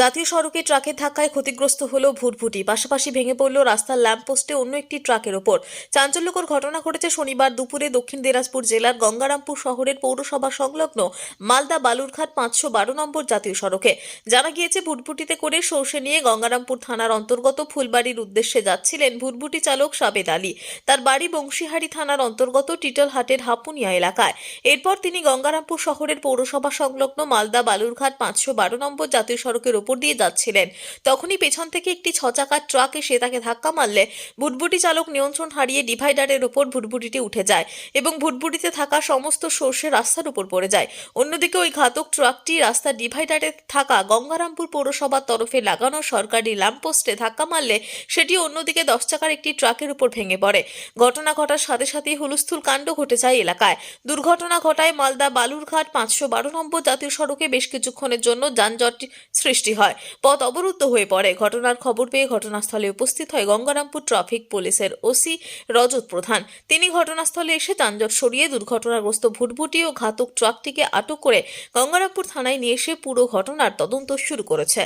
জাতীয় সড়কে ট্রাকের ধাক্কায় ক্ষতিগ্রস্ত হল ভুটভুটি। পাশাপাশি ভেঙে পড়ল রাস্তার ল্যাম্পপোস্টে অন্য একটি ট্রাকের ওপর। চাঞ্চল্যকর ঘটনা ঘটেছে শনিবার দুপুরে দক্ষিণ দিনাজপুর জেলার গঙ্গারামপুর শহরের পৌরসভা সংলগ্ন মালদা বালুরঘাট পাঁচশো বারো নম্বর জাতীয় সড়কে। জানা গিয়েছে, ভুটভুটিতে করে সর্ষে নিয়ে গঙ্গারামপুর থানার অন্তর্গত ফুলবাড়ির উদ্দেশ্যে যাচ্ছিলেন ভুটভুটি চালক সাবেদ আলী। তার বাড়ি বংশীহারি থানার অন্তর্গত টিটলহাটের হাপুনিয়া এলাকায়। এরপর তিনি গঙ্গারামপুর শহরের পৌরসভা সংলগ্ন মালদা বালুরঘাট পাঁচশো বারো নম্বর জাতীয় সড়কের ওপর দিয়ে যাচ্ছিলেন। তখনই পেছন থেকে একটি ছচাকার ট্রাক এসে তাকে ধাক্কা মারলে ভুটভুটি চালক নিয়ন্ত্রণ হারিয়ে ডিভাইডারের ওপর ভুটভুটিটি উঠে যায় এবং ভুটভুটিতে থাকা সমস্ত সর্ষে রাস্তার উপর পড়ে যায়। অন্যদিকে ওই ঘাতক ট্রাকটি রাস্তার ডিভাইডারে থাকা গঙ্গারামপুর পৌরসভার তরফে লাগানো সরকারি ল্যাম্পপোস্টে ধাক্কা মারলে সেটি অন্যদিকে দশ চাকার একটি ট্রাকের উপর ভেঙে পড়ে। ঘটনা ঘটার সাথে সাথেই হুলস্থুল কাণ্ড ঘটে যায় এলাকায়। দুর্ঘটনা ঘটায় মালদা বালুরঘাট পাঁচশো বারো নম্বর জাতীয় সড়কে বেশ কিছুক্ষণের জন্য যানজট সৃষ্টি হয়। পথ অবরুদ্ধ হয়ে পড়ে। ঘটনার খবর পেয়ে ঘটনাস্থলে উপস্থিত হয় গঙ্গারামপুর ট্রাফিক পুলিশের ওসি রজত প্রধান। তিনি ঘটনাস্থলে এসে যানজট সরিয়ে দুর্ঘটনাগ্রস্ত ভুটভুটি ও ঘাতক ট্রাকটিকে আটক করে গঙ্গারামপুর থানায় নিয়ে এসে পুরো ঘটনার তদন্ত শুরু করেছে।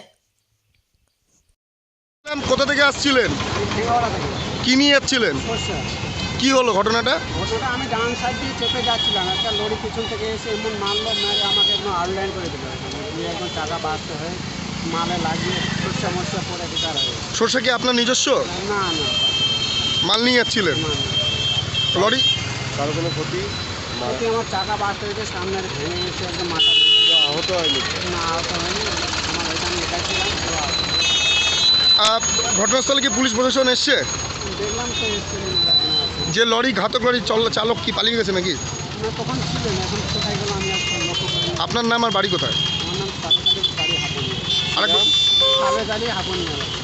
কোথা থেকে আসছিলেন? কি নিয়ে যাচ্ছিলেন? কি হলো ঘটনাটা? ঘটনাটা আমি ডান সাইড দিয়ে চেপে যাচ্ছিলাম। একটা লরি পিছন থেকে এসে এমন মারলো মেরে আমাকে একদম আউটলাইন করে দিল। একদম চাকা বাঁচতে হয়ে মালে লাগিয়ে সর্ষে মরষে পরে বেকার হয়ে গেছে। সর্ষে কি আপনার নিজস্ব? না না। মাল নিয়ে যাচ্ছিলেন? না, না। লরি? কারও কোনো ক্ষতি? ওতে আমার চাকা বাঁচতে হয়েছে সামনে ভেঙে গেছে একদম মাথা আহত হয়নি? না আহত হয়নি। আমার ওইখানে একাই ছিলাম তো আহত। আহ, ঘটনাস্থলে কি পুলিশ প্রশাসন এসছে? দেখলাম তো এসছে যে লরি ঘাতক লরি চল চালক কি পালিয়ে গেছে নাকি? না তখন ছিলেন এখন কোথায় গেল আমি আর লক্ষ্য করিনি। আপনার নাম আর বাড়ি কোথায়? আমার নাম সাবেদ